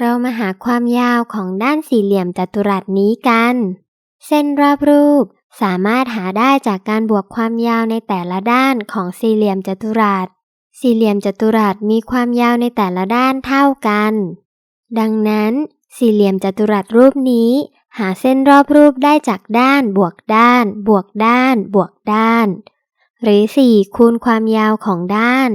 เรามาหาความยาวของด้านสี่เหลี่ยมจัตุรัสนี้กัน เส้นรอบรูปสามารถหาได้จากการบวกความยาวในแต่ละด้านของสี่เหลี่ยมจัตุรัส สี่เหลี่ยมจัตุรัสมีความยาวในแต่ละด้านเท่ากัน ดังนั้น สี่เหลี่ยมจัตุรัสรูปนี้ หาเส้นรอบรูปได้จากด้านบวกด้าน บวกด้าน บวกด้าน หรือ 4 คูณความยาวของด้าน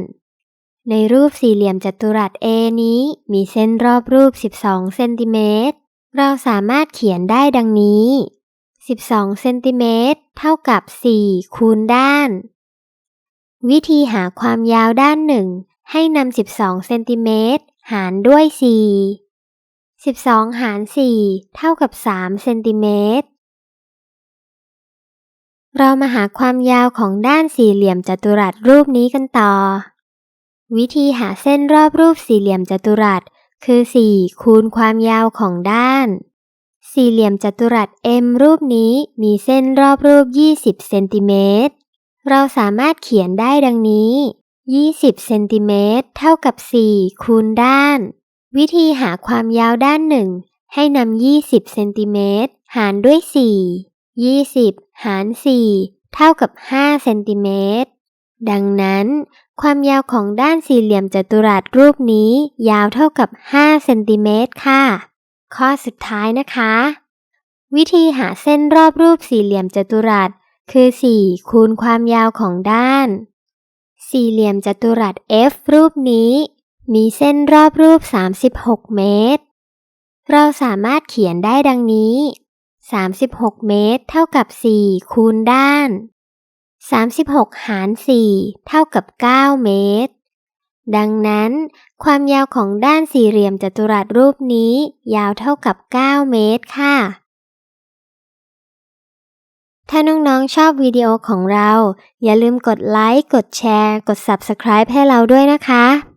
ในรูปสี่เหลี่ยมจัตุรัส A นี้ มีเส้นรอบรูป 12 เซนติเมตร เราสามารถเขียนได้ดังนี้ 12 เซนติเมตรเท่ากับ 4 คูณด้าน วิธีหาความยาวด้านหนึ่ง ให้นำ 12 เซนติเมตรหารด้วย 4 12 หาร 4 เท่ากับ 3 เซนติเมตร เรามาหาความยาวของด้านสี่เหลี่ยมจัตุรัสรูปนี้กันต่อ วิธีหาเส้นรอบรูปสี่เหลี่ยมจัตุรัส คือ 4 คูณความยาวของด้าน สี่เหลี่ยมจัตุรัส M รูปนี้มีเส้นรอบรูป 20 เซนติเมตร เราสามารถเขียนได้ดังนี้ 20 เซนติเมตรเท่ากับ 4 คูณด้าน วิธีหาความยาวด้านหนึ่ง ให้นำ 20 เซนติเมตรหารด้วย 4 20 หาร 4 เท่ากับ 5 เซนติเมตร ดังนั้น ความยาวของด้านสี่เหลี่ยมจัตุรัสรูปนี้ ยาวเท่ากับ 5 เซนติเมตรค่ะ ข้อสุดท้ายนะคะ วิธีหาเส้นรอบรูปสี่เหลี่ยมจัตุรัส คือ 4 คูณความยาวของด้าน สี่เหลี่ยมจัตุรัส F รูปนี้ มีเส้นรอบรูป 36 เมตร เราสามารถเขียนได้ดังนี้ 36 เมตร เท่ากับ 4 คูณด้าน 36 หาร 4 เท่ากับ 9 เมตร ดังนั้น ความยาวของด้านสี่เหลี่ยมจัตุรัสรูปนี้ ยาวเท่ากับ 9 เมตรค่ะ ถ้าน้องๆชอบวิดีโอของเรา อย่าลืมกดไลค์ กดแชร์ กด Subscribe ให้เราด้วยนะคะ